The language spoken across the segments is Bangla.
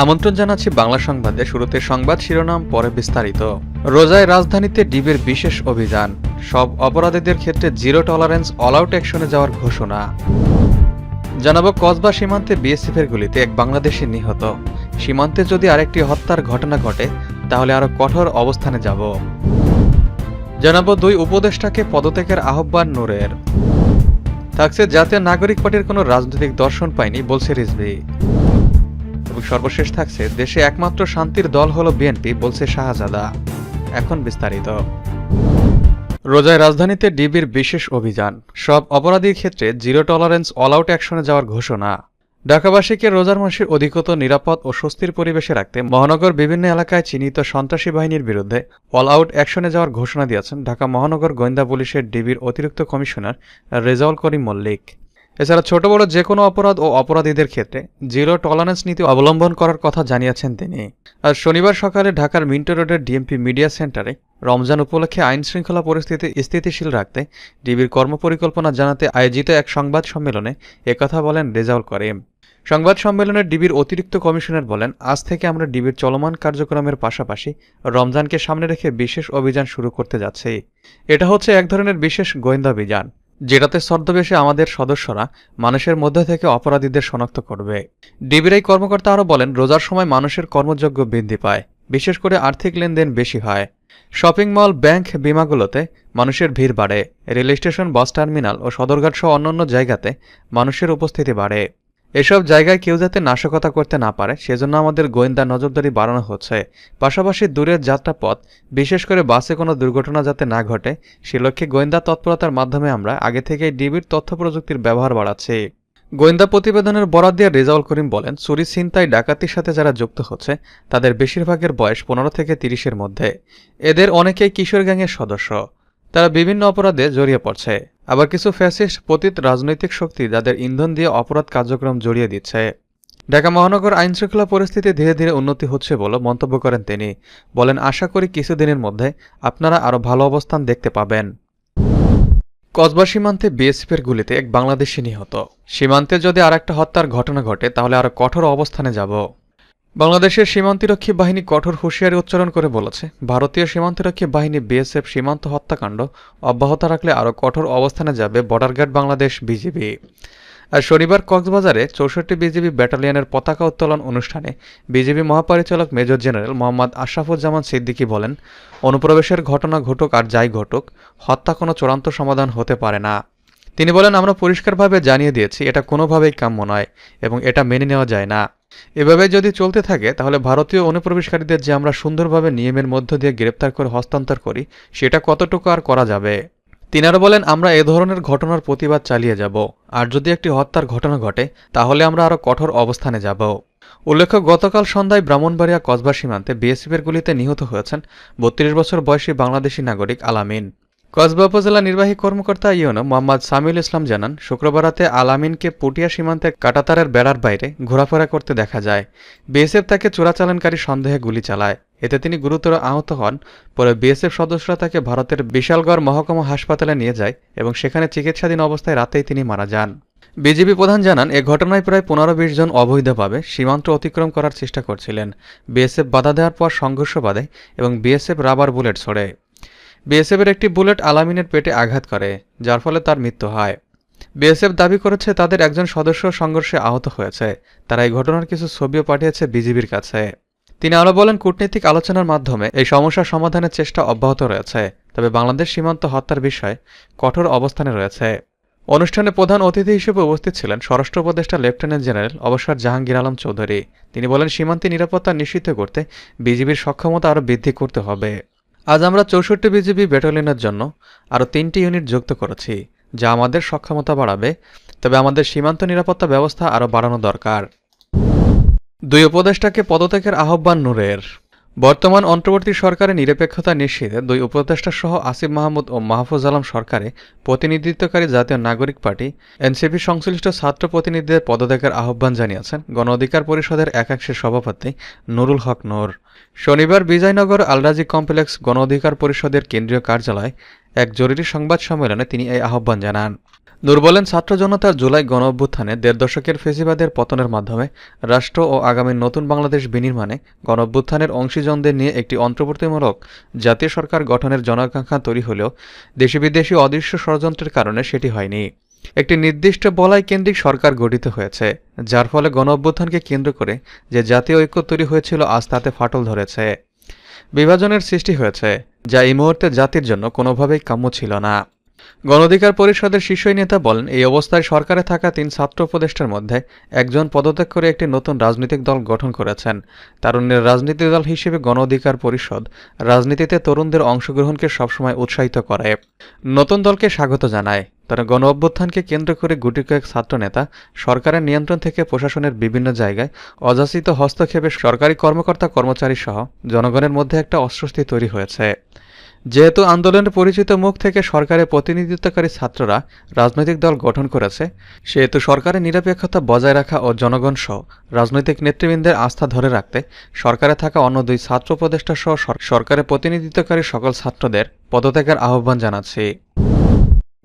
আমন্ত্রণ জানাচ্ছি বাংলা সংবাদে শুরুতে সংবাদ শিরোনাম, পরে বিস্তারিত। রোজায় রাজধানীতে ডিবের বিশেষ অভিযান, সব অপরাধীদের ক্ষেত্রে জিরো টলারেন্স, অল আউট অ্যাকশনে যাওয়ার ঘোষণা। জানাব, কসবা সীমান্তে বিএসএফের গুলিতে এক বাংলাদেশি নিহত। সীমান্তে যদি আরেকটি হত্যার ঘটনা ঘটে, তাহলে আরও কঠোর অবস্থানে যাব। জানাব, দুই উপদেষ্টাকে পদত্যাগের আহ্বান নূরের। থাকছে, জাতীয় নাগরিক পার্টির কোনো রাজনৈতিক দর্শন পায়নি, বলছে রিজভি। সর্বশেষ থাকছে, দেশে একমাত্র শান্তির দল হলো বিএনপি, বলছে শাহজাদা। এখন বিস্তারিত। রোজায় রাজধানীতে ডিবির বিশেষ অভিযান। সব অপরাধীর ক্ষেত্রে জিরো টলারেন্স, অল আউট অ্যাকশনে যাওয়ার ঘোষণা। ঢাকাবাসীকে রোজার মাসে অধিকতর নিরাপদ ও স্বস্তির পরিবেশে রাখতে মহানগর বিভিন্ন এলাকায় চিহ্নিত সন্ত্রাসী বাহিনীর বিরুদ্ধে অল আউট অ্যাকশনে যাওয়ার ঘোষণা দিয়েছেন ঢাকা মহানগর গোয়েন্দা পুলিশের ডিবির অতিরিক্ত কমিশনার রেজাউল করিম মল্লিক। এছাড়া ছোট বড় যে কোনো অপরাধ ও অপরাধীদের ক্ষেত্রে জিরো টলারেন্স নীতি অবলম্বন করার কথা জানিয়েছেন তিনি। আর শনিবার সকালে ঢাকার মিন্টো রোডের ডিএমপি মিডিয়া সেন্টারে রমজান উপলক্ষে আইন শৃঙ্খলা পরিস্থিতি স্থিতিশীল রাখতে ডিবির কর্মপরিকল্পনা জানাতে আয়োজিত এক সংবাদ সম্মেলনে একথা বলেন রেজাউল করিম। সংবাদ সম্মেলনে ডিবির অতিরিক্ত কমিশনার বলেন, আজ থেকে আমরা ডিবির চলমান কার্যক্রমের পাশাপাশি রমজানকে সামনে রেখে বিশেষ অভিযান শুরু করতে যাচ্ছি। এটা হচ্ছে এক ধরনের বিশেষ গোয়েন্দা অভিযান। যেটাতে ছদ্মবেশে আমাদের সদস্যরা মানুষের মধ্যে থেকে অপরাধীদের শনাক্ত করবে। ডিবির কর্মকর্তা আরও বলেন, রোজার সময় মানুষের কর্মযোগ্য বৃদ্ধি পায়, বিশেষ করে আর্থিক লেনদেন বেশি হয়। শপিং মল, ব্যাংক বিমাগুলোতে মানুষের ভিড় বাড়ে। রেল স্টেশন বাস টার্মিনাল ও সদরঘাট সহ অন্যান্য জায়গাতে মানুষের উপস্থিতি বাড়ে। এসব জায়গায় কেউ যাতে নাশকতা করতে না পারে, সেজন্য আমাদের গোয়েন্দা নজরদারি বাড়ানো হচ্ছে। পাশাপাশি দূরের যাত্রাপথ, বিশেষ করে বাসে কোনো দুর্ঘটনা যাতে না ঘটে, সে লক্ষ্যে গোয়েন্দা তৎপরতার মাধ্যমে আমরা আগে থেকেই ডিবির তথ্য প্রযুক্তির ব্যবহার বাড়াচ্ছি। গোয়েন্দা প্রতিবেদনের বরাদ দিয়ে রেজাউল করিম বলেন, চুরি, ছিনতাই, ডাকাতির সাথে যারা যুক্ত হচ্ছে, তাদের বেশিরভাগের বয়স পনেরো থেকে তিরিশের মধ্যে। এদের অনেকেই কিশোর গ্যাংয়ের সদস্য। তারা বিভিন্ন অপরাধে জড়িয়ে পড়ছে। আবার কিছু ফ্যাসিস্ট পতিত রাজনৈতিক শক্তি যাদের ইন্ধন দিয়ে অপরাধ কার্যক্রম জড়িয়ে দিচ্ছে। ঢাকা মহানগর আইন শৃঙ্খলা পরিস্থিতি ধীরে ধীরে উন্নতি হচ্ছে বলে মন্তব্য করেন তিনি। বলেন, আশা করি কিছুদিনের মধ্যে আপনারা আরও ভালো অবস্থান দেখতে পাবেন। কসবা সীমান্তে বিএসএফের গুলিতে এক বাংলাদেশি নিহত। সীমান্তে যদি আর একটা হত্যার ঘটনা ঘটে, তাহলে আরও কঠোর অবস্থানে যাব। বাংলাদেশের সীমান্তিরক্ষী বাহিনী কঠোর হুঁশিয়ারি উচ্চারণ করে বলেছে, ভারতীয় সীমান্তিরক্ষী বাহিনী বিএসএফ সীমান্ত হত্যাকাণ্ড অব্যাহত রাখলে আরও কঠোর অবস্থানে যাবে বর্ডার গার্ড বাংলাদেশ বিজিবি। আর শনিবার কক্সবাজারে চৌষট্টি বিজিবি ব্যাটালিয়নের পতাকা উত্তোলন অনুষ্ঠানে বিজিবি মহাপরিচালক মেজর জেনারেল মোহাম্মদ আশরাফুজ্জামান সিদ্দিকী বলেন, অনুপ্রবেশের ঘটনা ঘটুক আর যাই ঘটুক, হত্যা কোনো চূড়ান্ত সমাধান হতে পারে না। তিনি বলেন, আমরা পরিষ্কারভাবে জানিয়ে দিয়েছি, এটা কোনোভাবেই কাম্য নয় এবং এটা মেনে নেওয়া যায় না। এভাবে যদি চলতে থাকে, তাহলে ভারতীয় অনুপ্রবেশকারীদের যে আমরা সুন্দরভাবে নিয়মের মধ্য দিয়ে গ্রেপ্তার করে হস্তান্তর করি, সেটা কতটুকু আর করা যাবে? তিনি আরও বলেন, আমরা এ ধরনের ঘটনার প্রতিবাদ চালিয়ে যাব। আর যদি একটি হত্যার ঘটনা ঘটে, তাহলে আমরা আরও কঠোর অবস্থানে যাব। উল্লেখ্য, গতকাল সন্ধ্যায় ব্রাহ্মণবাড়িয়া কসবা সীমান্তে বিএসএফের গুলিতে নিহত হয়েছেন বত্রিশ বছর বয়সী বাংলাদেশি নাগরিক আলামিন। কসবা উপজেলা নির্বাহী কর্মকর্তা ইউনো মোহাম্মদ সামিউল ইসলাম জানান, শুক্রবার রাতে আলামিনকে পুটিয়া সীমান্তে কাটাতারের বেড়ার বাইরে ঘোরাফেরা করতে দেখা যায়। বিএসএফ তাকে চোরাচালানকারী সন্দেহে গুলি চালায়। এতে তিনি গুরুতর আহত হন, পরে বিএসএফ সদস্যরা তাকে ভারতের বিশালগড় মহকুমা হাসপাতালে নিয়ে যায় এবং সেখানে চিকিৎসাধীন অবস্থায় রাতেই তিনি মারা যান। বিজেপি প্রধান জানান, এ ঘটনায় প্রায় পনেরো বিশ জন অবৈধভাবে সীমান্ত অতিক্রম করার চেষ্টা করছিলেন। বিএসএফ বাধা দেওয়ার পর সংঘর্ষ বাধে এবং বিএসএফ রাবার বুলেট ছড়ে। বিএসএফের একটি বুলেট আলামিনের পেটে আঘাত করে, যার ফলে তার মৃত্যু হয়। বিএসএফ দাবি করেছে, তাদের একজন সদস্য সংঘর্ষে আহত হয়েছে। তারা এই ঘটনার কিছু ছবিও পাঠিয়েছে বিজিবির কাছে। তিনি আরও বলেন, কূটনৈতিক আলোচনার মাধ্যমে এই সমস্যা সমাধানের চেষ্টা অব্যাহত রয়েছে, তবে বাংলাদেশ সীমান্ত হত্যার বিষয়ে কঠোর অবস্থানে রয়েছে। অনুষ্ঠানে প্রধান অতিথি হিসেবে উপস্থিত ছিলেন স্বরাষ্ট্র উপদেষ্টা লেফটেন্যান্ট জেনারেল অবসর জাহাঙ্গীর আলম চৌধুরী। তিনি বলেন, সীমান্তে নিরাপত্তা নিশ্চিত করতে বিজিবির সক্ষমতা আরও বৃদ্ধি করতে হবে। আজ আমরা চৌষট্টি বিজিবি ব্যাটালিয়নের জন্য আরও তিনটি ইউনিট যুক্ত করেছি, যা আমাদের সক্ষমতা বাড়াবে, তবে আমাদের সীমান্ত নিরাপত্তা ব্যবস্থা আরও বাড়ানো দরকার। দুই উপদেষ্টাকে পদত্যাগের আহ্বান নূরের। বর্তমান অন্তর্বর্তী সরকারের নিরপেক্ষতা নিশ্চিতে দুই উপদেষ্টা সহ আসিফ মাহমুদ ও মাহফুজ আলম সরকারে প্রতিনিধিত্বকারী জাতীয় নাগরিক পার্টি এনসিপি সংশ্লিষ্ট ছাত্র প্রতিনিধিদের পদত্যাগের আহ্বান জানিয়েছেন গণ অধিকার পরিষদের একাংশের সভাপতি নুরুল হক নূর। শনিবার বিজয়নগর আলরাজি কমপ্লেক্স গণ অধিকার পরিষদের কেন্দ্রীয় কার্যালয়ে এক জরুরি সংবাদ সম্মেলনে তিনি এই আহ্বান জানান। নূর বলেন, ছাত্র জনতার জুলাই গণ অভ্যুত্থানে দেড় দশকের ফেসিবাদের পতনের মাধ্যমে রাষ্ট্র ও আগামী নতুন বাংলাদেশ বিনির্মাণে গণ অভ্যুত্থানের অংশীজনদের নিয়ে একটি অন্তর্বর্তীমূলক জাতীয় সরকার গঠনের জনাকাঙ্ক্ষা তৈরি হলেও দেশি বিদেশি অদৃশ্য ষড়যন্ত্রের কারণে সেটি হয়নি। একটি নির্দিষ্ট বলয় কেন্দ্রিক সরকার গঠিত হয়েছে, যার ফলে গণ অভ্যুত্থানকে কেন্দ্র করে যে জাতীয় ঐক্য তৈরি হয়েছিল, আজ তাতে ফাটল ধরেছে। বিভাজনের সৃষ্টি হয়েছে, যা এই মুহূর্তে জাতির জন্য কোনোভাবেই কাম্য ছিল না। গণঅধিকার পরিষদের শীর্ষ নেতা বলেন, এই অবস্থায় সরকারে থাকা তিন ছাত্র উপদেষ্টার মধ্যে একজন পদত্যাগ করে একটি নতুন রাজনৈতিক দল গঠন করেছেন। তারুণ্যের রাজনীতি দল হিসেবে গণ অধিকার পরিষদ রাজনীতিতে তরুণদের অংশগ্রহণকে সবসময় উৎসাহিত করে। নতুন দলকে স্বাগত জানায়। তারা গণ অভ্যুত্থানকে কেন্দ্র করে গুটি কয়েক ছাত্রনেতা সরকারের নিয়ন্ত্রণ থেকে প্রশাসনের বিভিন্ন জায়গায় অযাচিত হস্তক্ষেপে সরকারি কর্মকর্তা কর্মচারী সহ জনগণের মধ্যে একটা অস্বস্তি তৈরি হয়েছে। যেহেতু আন্দোলনের পরিচিত মুখ থেকে সরকারের প্রতিনিধিত্বকারী ছাত্ররা রাজনৈতিক দল গঠন করেছে, সেহেতু সরকারের নিরপেক্ষতা বজায় রাখা ও জনগণ সহ রাজনৈতিক নেতৃবৃন্দের আস্থা ধরে রাখতে সরকারে থাকা অন্য দুই ছাত্র উপদেষ্টা সহ সরকারের প্রতিনিধিত্বকারী সকল ছাত্রদের পদত্যাগের আহ্বান জানাচ্ছি।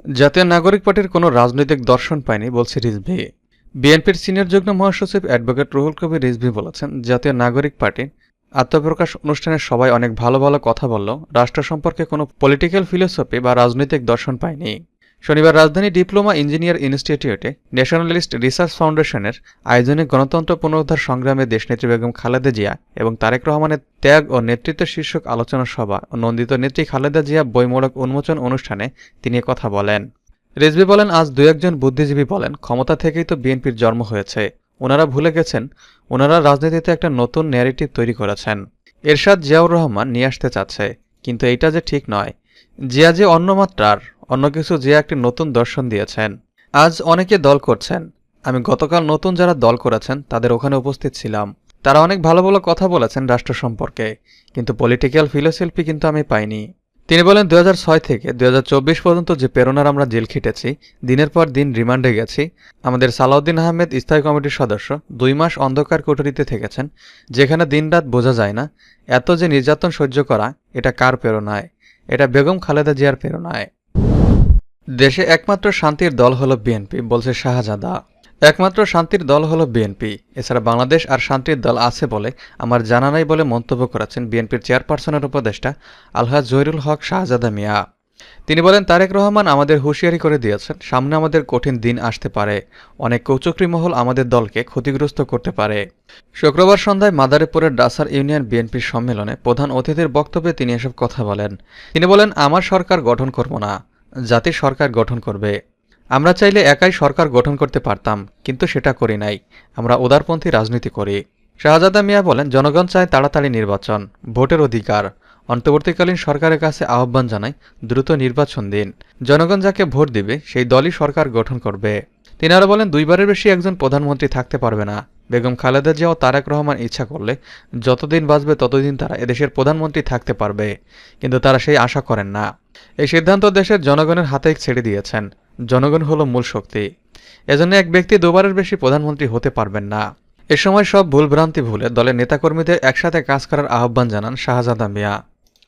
জাতীয় নাগরিক পার্টির কোনো রাজনৈতিক দর্শন পায়নি, বলছে রিজভি। বিএনপির সিনিয়র যুগ্ম মহাসচিব অ্যাডভোকেট রুহুল কবির রিজভি বলেছেন, জাতীয় নাগরিক পার্টি আত্মপ্রকাশ অনুষ্ঠানে সবাই অনেক ভালো ভালো কথা বলল, রাষ্ট্র সম্পর্কে কোনো পলিটিক্যাল ফিলোসফি বা রাজনৈতিক দর্শন পায়নি। শনিবার রাজধানী ডিপ্লোমা ইঞ্জিনিয়ার ইনস্টিটিউটে ন্যাশনালিস্ট রিসার্চ ফাউন্ডেশনের আয়োজনে গণতন্ত্র পুনরুদ্ধার সংগ্রামে দেশনেত্রী বেগম খালেদা জিয়া এবং তারেক রহমানের ত্যাগ ও নেতৃত্ব শীর্ষক আলোচনা সভা ও নন্দিত নেত্রী খালেদা জিয়া বইমূলক উন্মোচন অনুষ্ঠানে তিনি কথা বলেন। রেজবি বলেন, আজ দু একজন বুদ্ধিজীবী বলেন, ক্ষমতা থেকেই তো বিএনপির জন্ম হয়েছে। ওনারা ভুলে গেছেন, ওনারা রাজনীতিতে একটা নতুন ন্যারেটিভ তৈরি করেছেন। এরশাদ জিয়াউর রহমান নিয়ে আসতে চাচ্ছে, কিন্তু এইটা যে ঠিক নয়। জিয়া যে অন্য মাত্রার, অন্য কিছু জিয়া একটি নতুন দর্শন দিয়েছেন। আজ অনেকে দল করছেন। আমি গতকাল নতুন যারা দল করেছেন, তাদের ওখানে উপস্থিত ছিলাম। তারা অনেক ভালো ভালো কথা বলেছেন রাষ্ট্র সম্পর্কে, কিন্তু পলিটিক্যাল ফিলোসফি কিন্তু আমি পাইনি। তিনি বলেন, দুই হাজার ছয় থেকে দুই হাজার চব্বিশ পর্যন্ত যে প্রেরণার আমরা জেল খেটেছি, দিনের পর দিন রিমান্ডে গেছি। আমাদের সালাউদ্দিন আহমেদ স্থায়ী কমিটির সদস্য, দুই মাস অন্ধকার কোঠরিতে থেকেছেন, যেখানে দিনরাত বোঝা যায় না, এত যে নির্যাতন সহ্য করা, এটা কার প্রেরণায়? এটা বেগম খালেদা জিয়ার প্রেরণায়। দেশে একমাত্র শান্তির দল হল বিএনপি, বলছে শাহজাদা। একমাত্র শান্তির দল হল বিএনপি। এছাড়া বাংলাদেশ আর শান্তির দল আছে বলে আমার জানা নাই বলে মন্তব্য করেছেন বিএনপির চেয়ারপারসনের উপদেষ্টা আলহাজ জহিরুল হক শাহজাদা মিয়া। তিনি বলেন, তারেক রহমান আমাদের হুঁশিয়ারি করে দিয়েছেন, সামনে আমাদের কঠিন দিন আসতে পারে, অনেক কৌচক্রী মহল আমাদের দলকে ক্ষতিগ্রস্ত করতে পারে। শুক্রবার সন্ধ্যায় মাদারীপুরের ডাসার ইউনিয়ন বিএনপির সম্মেলনে প্রধান অতিথির বক্তব্যে তিনি এসব কথা বলেন। তিনি বলেন, আমার সরকার গঠন করব না, জাতির সরকার গঠন করবে। আমরা চাইলে একাই সরকার গঠন করতে পারতাম, কিন্তু সেটা করি নাই। আমরা উদারপন্থী রাজনীতি করি। শাহজাদা মিয়া বলেন, জনগণ চায় তাড়াতাড়ি নির্বাচন, ভোটের অধিকার। অন্তর্বর্তীকালীন সরকারের কাছে আহ্বান জানায়, দ্রুত নির্বাচন দিন। জনগণ যাকে ভোট দিবে, সেই দলই সরকার গঠন করবে। তিনি আরও বলেন, দুইবারের বেশি একজন প্রধানমন্ত্রী থাকতে পারবে না। বেগম খালেদা জিয়া ও তারেক রহমান ইচ্ছা করলে যতদিন বাঁচবে, ততদিন তারা এদেশের প্রধানমন্ত্রী থাকতে পারবে। কিন্তু তারা সেই আশা করেন না। এই সিদ্ধান্ত দেশের জনগণের হাতে ছেড়ে দিয়েছেন। জনগণ হলো মূল শক্তি। এজন্য এক ব্যক্তি দুবারের বেশি প্রধানমন্ত্রী হতে পারবেন না। এ সময় সব ভুলভ্রান্তি ভুলে দলের নেতাকর্মীদের একসাথে কাজ করার আহ্বান জানান শাহজাদা মিয়া।